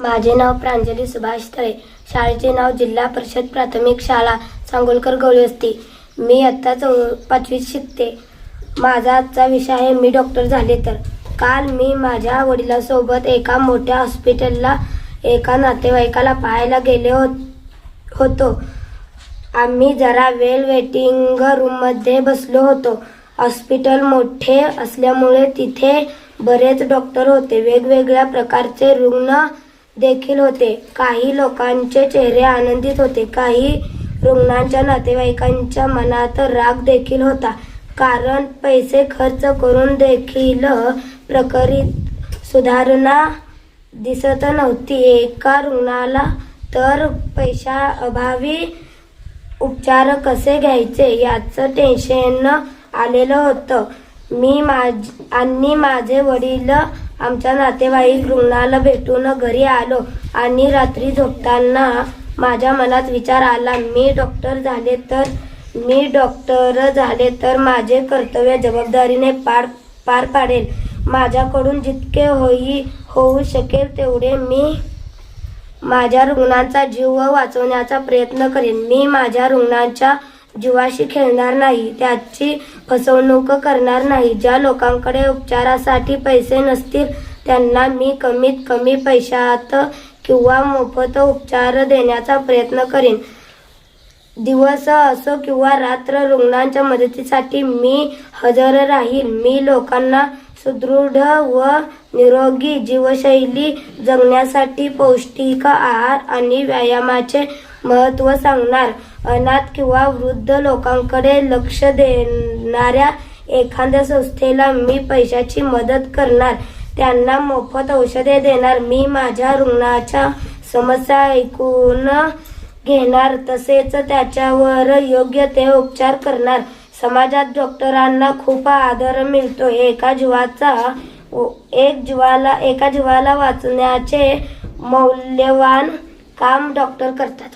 माझे नाव प्रांजली सुभाष तळे. शाळेचे नाव जिल्हा परिषद प्राथमिक शाळा सांगोलकर गवळी असती. मी आत्ता चौ पाचवीत शिकते. माझा आजचा विषय आहे मी डॉक्टर झाले तर. काल मी माझ्या वडिलांसोबत एका मोठ्या हॉस्पिटलला एका नातेवाईकाला पाहायला गेले हो होतो. आम्ही जरा वेळ वेटिंग रूममध्ये बसलो होतो. हॉस्पिटल मोठे असल्यामुळे तिथे बरेच डॉक्टर होते. वेगवेगळ्या प्रकारचे रुग्ण देखील होते. काही लोकांचे चेहरे आनंदित होते. काही रुग्णांच्या नातेवाईकांच्या मनात राग देखील होता. कारण पैसे खर्च करून देखील प्रकरित सुधारणा दिसत नव्हती. एका रुग्णाला तर पैशा अभावी उपचार कसे घ्यायचे याचं टेन्शन आलेलं होतं. मी माझ आणि माझे वडील आमच्या नातेवाईक रुग्णाला भेटून घरी आलो आणि रात्री झोपताना माझ्या मनात विचार आला मी डॉक्टर झाले तर मी डॉक्टर झाले तर माझे कर्तव्य जबाबदारीने पार पार पाडेल. माझ्याकडून जितके होई होऊ शकेल तेवढे मी माझ्या रुग्णांचा जीव वाचवण्याचा प्रयत्न करेन. मी माझ्या रुग्णांच्या जीवाशी खेळणार नाही त्याची फसवणूक करणार नाही. ज्या लोकांकडे उपचारासाठी पैसे नसतील त्यांना मी कमीत कमी पैशात किंवा मोफत उपचार देण्याचा प्रयत्न करेन. दिवस असो किंवा रात्र रुग्णांच्या मदतीसाठी मी हजर राहील मी लोकांना सुदृढ व निरोगी जीवशैली जगण्यासाठी पौष्टिक आहार आणि व्यायामाचे महत्त्व सांगणार. अनाथ किंवा वृद्ध लोकांकडे लक्ष देणाऱ्या एखाद्या संस्थेला मी पैशाची मदत करणार. त्यांना मोफत औषधे देणार. मी माझ्या रुग्णाच्या समस्या ऐकून घेणार. तसेच त्याच्यावर योग्य ते उपचार करणार. समाजात डॉक्टरांना खूप आदर मिळतो. एका जीवाचा एक जीवाला एका जीवाला वाचण्याचे मौल्यवान काम डॉक्टर करतात.